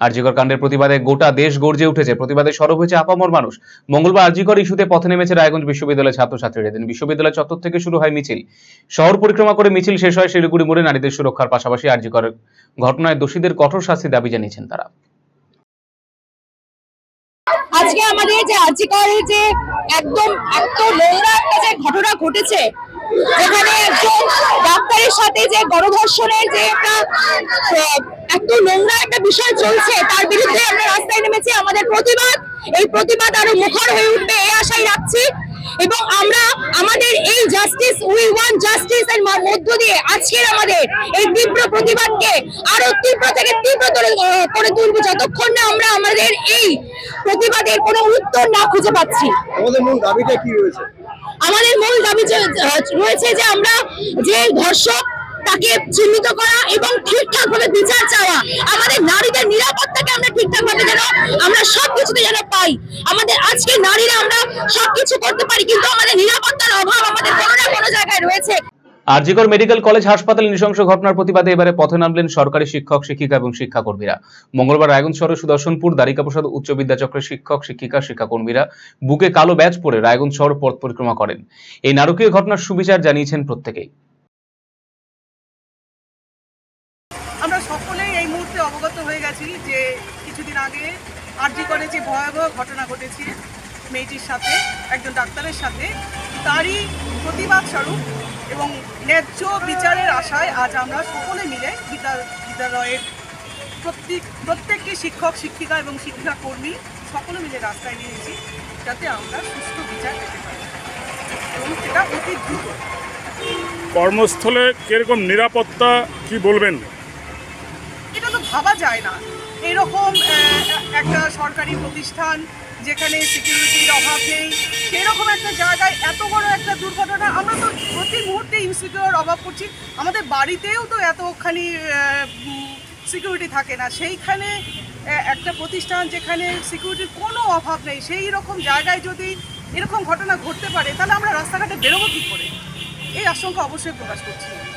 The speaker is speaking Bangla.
আরজিকর কাণ্ডের প্রতিবাদে গোটা দেশ গর্জে উঠেছে। প্রতিবাদে সরব হয়েছে আপামর মানুষ। মঙ্গলবার আরজিকর ইস্যুতে পথে নেমেছে রায়গঞ্জ বিশ্ববিদ্যালয়ের ছাত্রছাত্রীরা। দিন বিশ্ববিদ্যালয় চত্বর থেকে শুরু হয় মিছিল। শহর পরিক্রমা করে মিছিল শেষ হয় শিলিগুড়ি মোড়ে নারীদের সুরক্ষার পাশাপাশি আরজিকর ঘটনায় দোষীদের কঠোর শাস্তি দাবি জানিয়েছেন তারা। আজকে আমাদের যে আর্জিকরের যে একদম, এত নোংরা একটা যে ঘটনা ঘটেছে, যেখানে একজন ডাক্তারের সাথে যে গণধর্ষণের যে একটা এত নোংরা একটা বিষয় চলছে, তার বিরুদ্ধে আমরা রাস্তায় নেমেছি, আমাদের প্রতিবাদ, এই প্রতিবাদ আরও মুখর হয়ে উঠবে, এই আশাই রাখছি। এবং আমরা আমাদের এই জাস্টিস উই ওয়ান জাস্টিস এর মধ্য দিয়ে আজকের আমাদের এই তীব্র প্রতিবাদকে আরও তীব্র থেকে তীব্রতর করে তুলবো যতক্ষণ না আমরা আমাদের এই প্রতিবাদের কোনো উত্তর না খুঁজে পাচ্ছি। আমাদের মূল দাবিটা কি রয়েছে? আমাদের মূল দাবি রয়েছে যে আমরা যে ধর্ষক তাকে চিহ্নিত করা এবং ঠিকঠাক ভাবে বিচার চাওয়া আমাদের নারীদের নিরাপত্তাকে আমরা ঠিকঠাক ভাবে যেন আমরা সবকিছুতে যেন পাই আমাদের আজকে নারীরা আমরা সবকিছু করতে পারি কিন্তু আমাদের নিরাপত্তার অভাব আমাদের কোনো না কোনো জায়গায় রয়েছে। আরজিকর মেডিকেল কলেজ হাসপাতালে নৃশংস ঘটনার প্রতিবাদে এবারে পথে নামলেন সরকারি শিক্ষক শিক্ষিকা এবং শিক্ষাকর্মীরা। মঙ্গলবার রায়গঞ্জ শহরের সুদর্শনপুর দ্বারিকাপ্রসাদ উচ্চ বিদ্যাচক্রের শিক্ষক শিক্ষিকা শিক্ষাকর্মীরা বুকে কালো ব্যাজ পরে রায়গঞ্জ শহর পথ পরিক্রমা করেন। এই নারকীয় ঘটনার সুবিচার জানিয়েছেন প্রত্যেকেই। আমরা সকলেই এই মুহূর্তে অবগত হয়ে গেছি যে কিছুদিন আগে আরজি করে যে ভয়াবহ ঘটনা ঘটেছে মেয়েটির সাথে একজন ডাক্তারের সাথে। তারই প্রতিবাদ স্বরূপ এবং ন্যায্য বিচারের আশায় আজ আমরা সকলে মিলে বিদ্যা- বিদ্যালয়ের প্রত্যেক প্রত্যেকটি শিক্ষক শিক্ষিকা এবং শিক্ষা কর্মী সকলে মিলে রাস্তায় নিয়েছি যাতে আমরা সুস্থ বিচার পেতে পারি। এবং সেটা অতি দ্রুত। কর্মস্থলে কীরকম নিরাপত্তা কি বলবেন? এটা তো ভাবা যায় না। এরকম একটা সরকারি প্রতিষ্ঠান যেখানে সিকিউরিটির অভাব নেই, সেরকম একটা জায়গায় এত বড় একটা দুর্ঘটনা, আমরা তো প্রতি মুহূর্তে ইনসিকিউর অভাব করছি। আমাদের বাড়িতেও তো এতখানি সিকিউরিটি থাকে না। সেইখানে একটা প্রতিষ্ঠান যেখানে সিকিউরিটির কোনো অভাব নেই সেই রকম জায়গায় যদি এরকম ঘটনা ঘটতে পারে, তাহলে আমরা রাস্তাঘাটে বেরোবো কী করে? এই আশঙ্কা অবশ্যই প্রকাশ করছি।